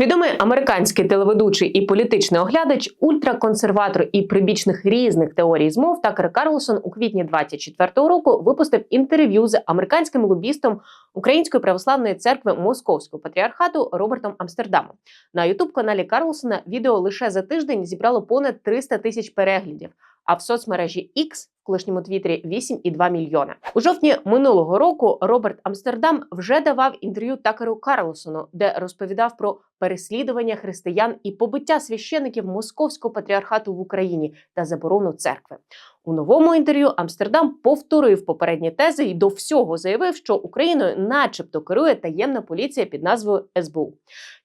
Відомий американський телеведучий і політичний оглядач, ультраконсерватор і прибічних різних теорій змов Такер Карлсон у квітні 24-го року випустив інтерв'ю з американським лобістом Української православної церкви Московського патріархату Робертом Амстердамом. На ютуб каналі Карлсона відео лише за тиждень зібрало понад 300 тисяч переглядів. А в соцмережі X, в колишньому твіттері 8,2 мільйона. У жовтні минулого року Роберт Амстердам вже давав інтерв'ю Такеру Карлсону, де розповідав про переслідування християн і побиття священиків московського патріархату в Україні та заборону церкви. У новому інтерв'ю Амстердам повторив попередні тези і до всього заявив, що Україною, начебто, керує таємна поліція під назвою СБУ.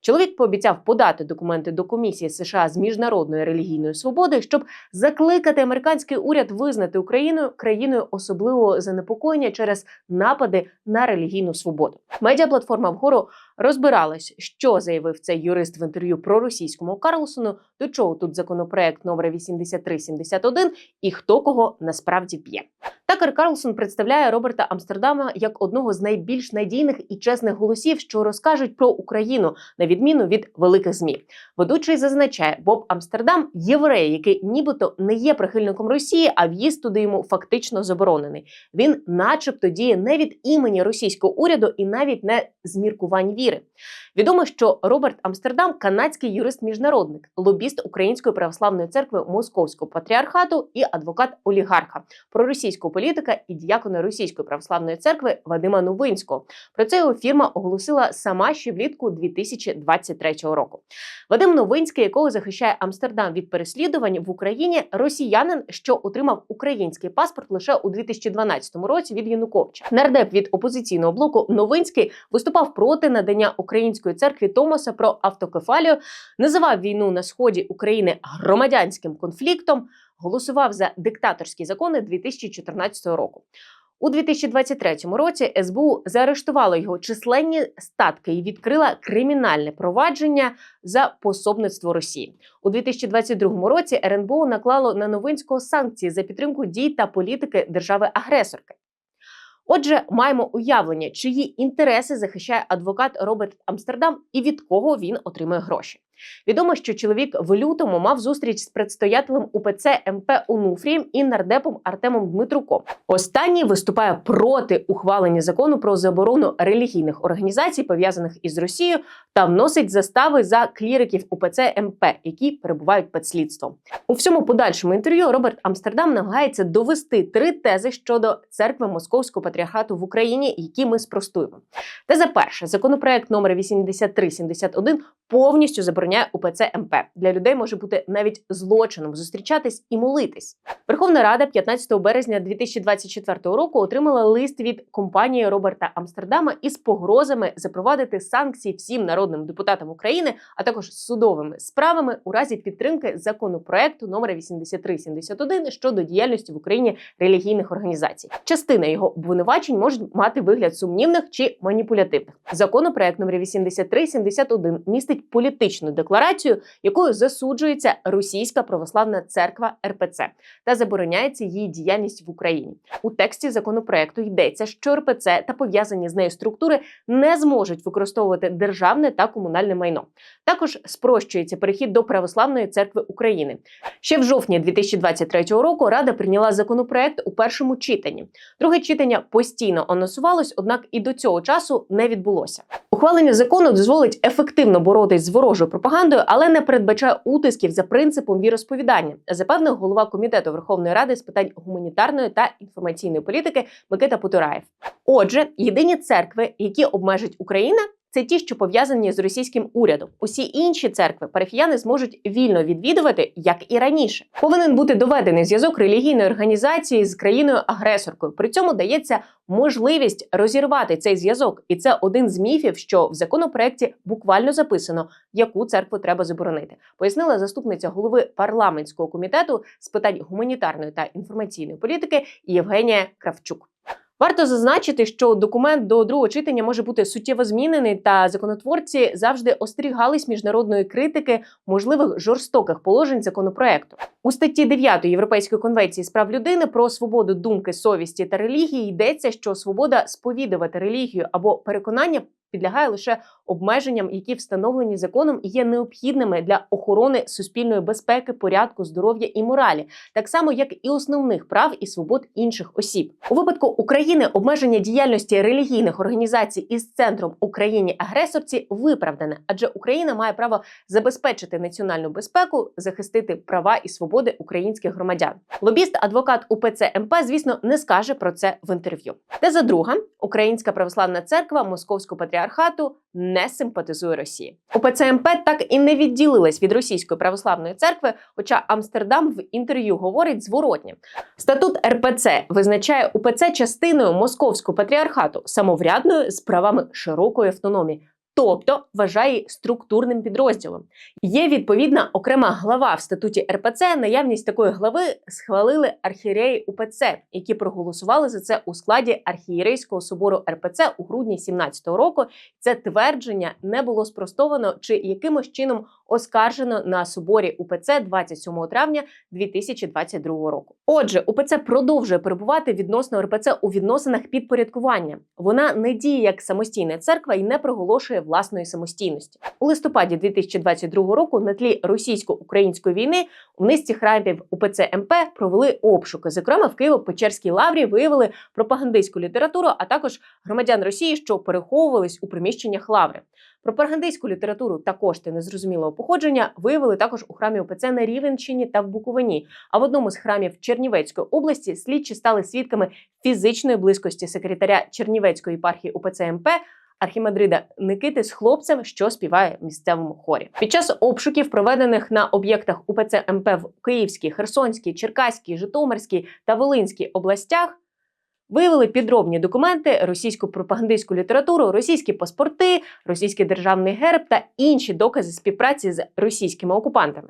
Чоловік пообіцяв подати документи до комісії США з міжнародної релігійної свободи, щоб закликати американський уряд визнати Україну країною особливого занепокоєння через напади на релігійну свободу. Медіаплатформа вгору розбиралась, що заявив цей юрист в інтерв'ю про російському Карлсону, до чого тут законопроект номер 8371 і хто кого насправді б'є. Такер Карлсон представляє Роберта Амстердама як одного з найбільш надійних і чесних голосів, що розкажуть про Україну на відміну від великих змі. Ведучий зазначає, Боб Амстердам єврей, який нібито не є прихильником Росії, а в'їзд туди йому фактично заборонений. Він, начебто, діє не від імені російського уряду і навіть не з міркувань віри. Відомо, що Роберт Амстердам канадський юрист-міжнародник, лобіст Української православної церкви Московського патріархату і адвокат олігарха, проросійського політика і діякона Російської православної церкви Вадима Новинського. Про це його фірма оголосила сама ще влітку 2023 року. Вадим Новинський, якого захищає Амстердам від переслідувань в Україні, росіянин, що отримав український паспорт лише у 2012 році від Януковича. Нардеп від опозиційного блоку Новинський виступав проти надання української церкві Томоса про автокефалію, називав війну на сході України громадянським конфліктом. Голосував за диктаторські закони 2014 року. У 2023 році СБУ заарештувало його численні статки і відкрила кримінальне провадження за пособництво Росії. У 2022 році РНБО наклало на Новинського санкції за підтримку дій та політики держави-агресорки. Отже, маємо уявлення, чиї інтереси захищає адвокат Роберт Амстердам і від кого він отримує гроші. Відомо, що чоловік в лютому мав зустріч з предстоятелем УПЦ МП Онуфрієм і нардепом Артемом Дмитруком. Останній виступає проти ухвалення закону про заборону релігійних організацій, пов'язаних із Росією, та вносить застави за кліриків УПЦ МП, які перебувають під слідством. У всьому подальшому інтерв'ю Роберт Амстердам намагається довести три тези щодо церкви Московського патріархату в Україні, які ми спростуємо. Теза перша законопроект номер 8371 повністю забороняє УПЦ МП. Для людей може бути навіть злочином зустрічатись і молитись. Верховна Рада 15 березня 2024 року отримала лист від компанії Роберта Амстердама із погрозами запровадити санкції всім народним депутатам України, а також судовими справами у разі підтримки законопроекту номер 8371 щодо діяльності в Україні релігійних організацій. Частина його обвинувачень може мати вигляд сумнівних чи маніпулятивних. Законопроект номер 8371 містить політичну декларацію, якою засуджується Російська православна церква РПЦ та забороняється її діяльність в Україні. У тексті законопроекту йдеться, що РПЦ та пов'язані з нею структури не зможуть використовувати державне та комунальне майно. Також спрощується перехід до православної церкви України. Ще в жовтні 2023 року Рада прийняла законопроект у першому читанні. Друге читання постійно анонсувалось, однак і до цього часу не відбулося. Ухвалення закону дозволить ефективно боротись з ворожою пропагандою, але не передбачає утисків за принципом віросповідання, запевнив голова комітету Верховної Ради з питань гуманітарної та інформаційної політики Микита Потураєв. Отже, єдині церкви, які обмежить Україна. Це ті, що пов'язані з російським урядом. Усі інші церкви парафіяни зможуть вільно відвідувати, як і раніше. Повинен бути доведений зв'язок релігійної організації з країною-агресоркою. При цьому дається можливість розірвати цей зв'язок, і це один з міфів, що в законопроекті буквально записано, яку церкву треба заборонити. Пояснила заступниця голови парламентського комітету з питань гуманітарної та інформаційної політики Євгенія Кравчук. Варто зазначити, що документ до другого читання може бути суттєво змінений, та законотворці завжди остерігались міжнародної критики можливих жорстоких положень законопроекту. У статті 9 Європейської конвенції з прав людини про свободу думки, совісті та релігії йдеться, що свобода сповідувати релігію або переконання підлягає лише обмеженням, які встановлені законом і є необхідними для охорони суспільної безпеки, порядку, здоров'я і моралі, так само як і основних прав і свобод інших осіб. У випадку України обмеження діяльності релігійних організацій із центром Україні агресорці виправдане, адже Україна має право забезпечити національну безпеку, захистити права і свободи українських громадян. Лобіст, адвокат УПЦ МП, звісно, не скаже про це в інтерв'ю. Теза друга: Українська православна церква Московського патріархату не симпатизує Росії. ОПЦ МП так і не відділилась від російської православної церкви. Хоча Амстердам в інтерв'ю говорить зворотнє. Статут РПЦ визначає УПЦ частиною московського патріархату, самоврядною з правами широкої автономії. Тобто вважає структурним підрозділом. Є відповідна окрема глава в статуті РПЦ. Наявність такої глави схвалили архієреї УПЦ, які проголосували за це у складі архієрейського собору РПЦ у грудні 17-го року. Це твердження не було спростовано чи якимось чином оскаржено на соборі УПЦ 27 травня 2022 року. Отже, УПЦ продовжує перебувати відносно РПЦ у відносинах підпорядкування. Вона не діє як самостійна церква і не проголошує власної самостійності. У листопаді 2022 року на тлі російсько-української війни у низці храмів УПЦ МП провели обшуки. Зокрема, в Києво-Печерській лаврі виявили пропагандистську літературу, а також громадян Росії, що переховувались у приміщеннях лаври. Пропагандистську літературу та кошти незрозумілого походження виявили також у храмі УПЦ на Рівенщині та в Буковині. А в одному з храмів Чернівецької області слідчі стали свідками фізичної близькості секретаря Чернівецької єпархії УПЦ МП Архімандрида Никити з хлопцем, що співає в місцевому хорі. Під час обшуків, проведених на об'єктах УПЦ МП в Київській, Херсонській, Черкаській, Житомирській та Волинській областях. Виявили підробні документи, російську пропагандистську літературу, російські паспорти, російський державний герб та інші докази співпраці з російськими окупантами.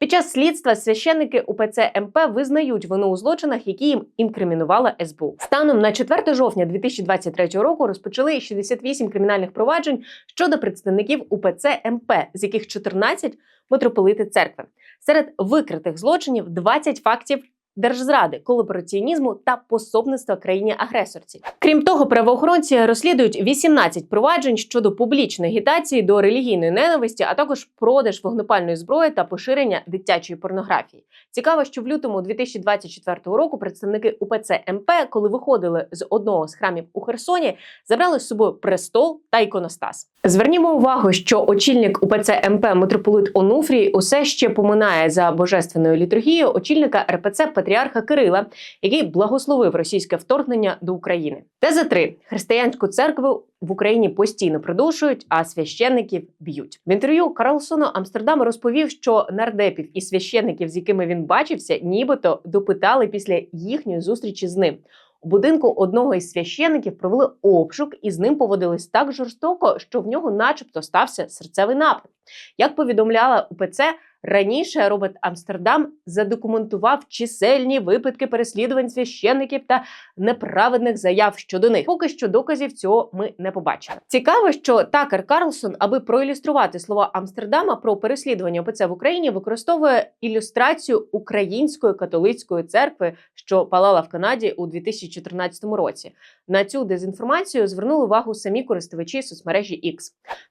Під час слідства священники УПЦ МП визнають вину у злочинах, які їм інкримінувала СБУ. Станом на 4 жовтня 2023 року розпочали 68 кримінальних проваджень щодо представників УПЦ МП, з яких 14 – митрополити церкви. Серед викритих злочинів 20 фактів держзради, колабораціонізму та пособництва країні-агресорці. Крім того, правоохоронці розслідують 18 проваджень щодо публічної агітації до релігійної ненависті, а також продаж вогнепальної зброї та поширення дитячої порнографії. Цікаво, що в лютому 2024 року представники УПЦ МП, коли виходили з одного з храмів у Херсоні, забрали з собою престол та іконостас. Звернімо увагу, що очільник УПЦ МП митрополит Онуфрій усе ще поминає за божественною літургією очільника РПЦ патріарха Кирила, який благословив російське вторгнення до України. Теза 3. християнську церкву в Україні постійно придушують, а священників б'ють. В інтерв'ю Карлсону Амстердам розповів, що нардепів і священників, з якими він бачився, нібито допитали після їхньої зустрічі з ним. У будинку одного із священників провели обшук і з ним поводились так жорстоко, що в нього, начебто, стався серцевий напад. Як повідомляла УПЦ, раніше Роберт Амстердам задокументував чисельні випадки переслідувань священників та неправедних заяв щодо них. Поки що доказів цього ми не побачили. Цікаво, що Такер Карлсон, аби проілюструвати слова Амстердама про переслідування ОПЦ в Україні, використовує ілюстрацію української католицької церкви, що палала в Канаді у 2014 році. На цю дезінформацію звернули увагу самі користувачі соцмережі X.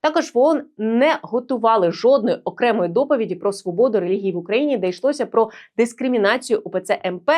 Також ООН не готували жодної окремої доповіді про свободу релігії в Україні, де йшлося про дискримінацію УПЦ МП,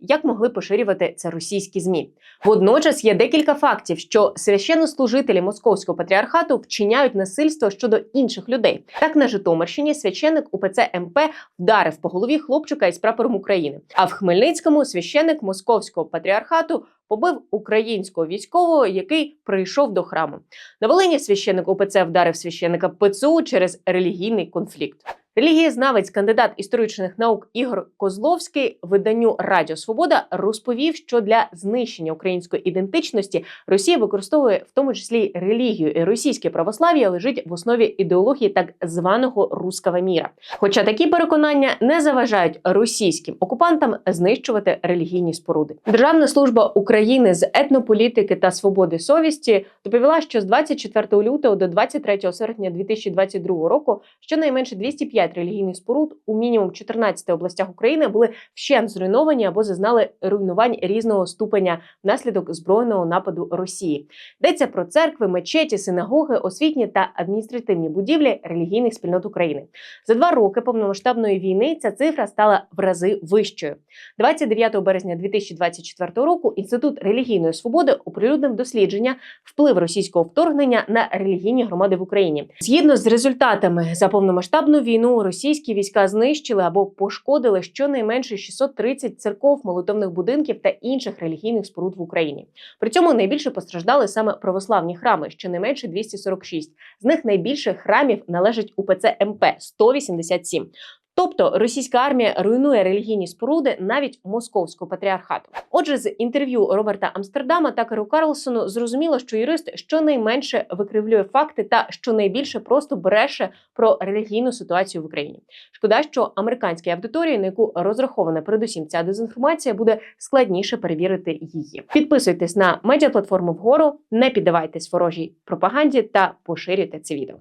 як могли поширювати це російські змі. Водночас є декілька фактів, що священнослужителі московського патріархату вчиняють насильство щодо інших людей. Так на Житомирщині священник УПЦ МП вдарив по голові хлопчика із прапором України. А в Хмельницькому священник московського патріархату побив українського військового, який прийшов до храму. На Волині священник УПЦ вдарив священника ПЦУ через релігійний конфлікт. Релігієзнавець, кандидат історичних наук Ігор Козловський виданню Радіо Свобода розповів, що для знищення української ідентичності Росія використовує в тому числі релігію, і російське православ'я лежить в основі ідеології так званого руского міра. Хоча такі переконання не заважають російським окупантам знищувати релігійні споруди. Державна служба України з етнополітики та свободи совісті доповіла, що з 24 лютого до 23 серпня 2022 року щонайменше 205 70 релігійних споруд у мінімум 14 областях України були вщент зруйновані або зазнали руйнувань різного ступеня внаслідок збройного нападу Росії. Йдеться про церкви, мечеті, синагоги, освітні та адміністративні будівлі релігійних спільнот України. За два роки повномасштабної війни ця цифра стала в рази вищою. 29 березня 2024 року Інститут релігійної свободи оприлюднив дослідження вплив російського вторгнення на релігійні громади в Україні. Згідно з результатами за повномасштабну війну, російські війська знищили або пошкодили щонайменше 630 церков, молитовних будинків та інших релігійних споруд в Україні. При цьому найбільше постраждали саме православні храми, щонайменше 246. З них найбільше храмів належить УПЦ МП 187. Тобто російська армія руйнує релігійні споруди навіть московського патріархату. Отже, з інтерв'ю Роберта Амстердама та Керу Карлсону зрозуміло, що юрист щонайменше викривлює факти та щонайбільше просто бреше про релігійну ситуацію в Україні. Шкода, що американській аудиторії, на яку розрахована передусім ця дезінформація, буде складніше перевірити її. Підписуйтесь на медіаплатформу вгору, не піддавайтесь ворожій пропаганді та поширюйте це відео.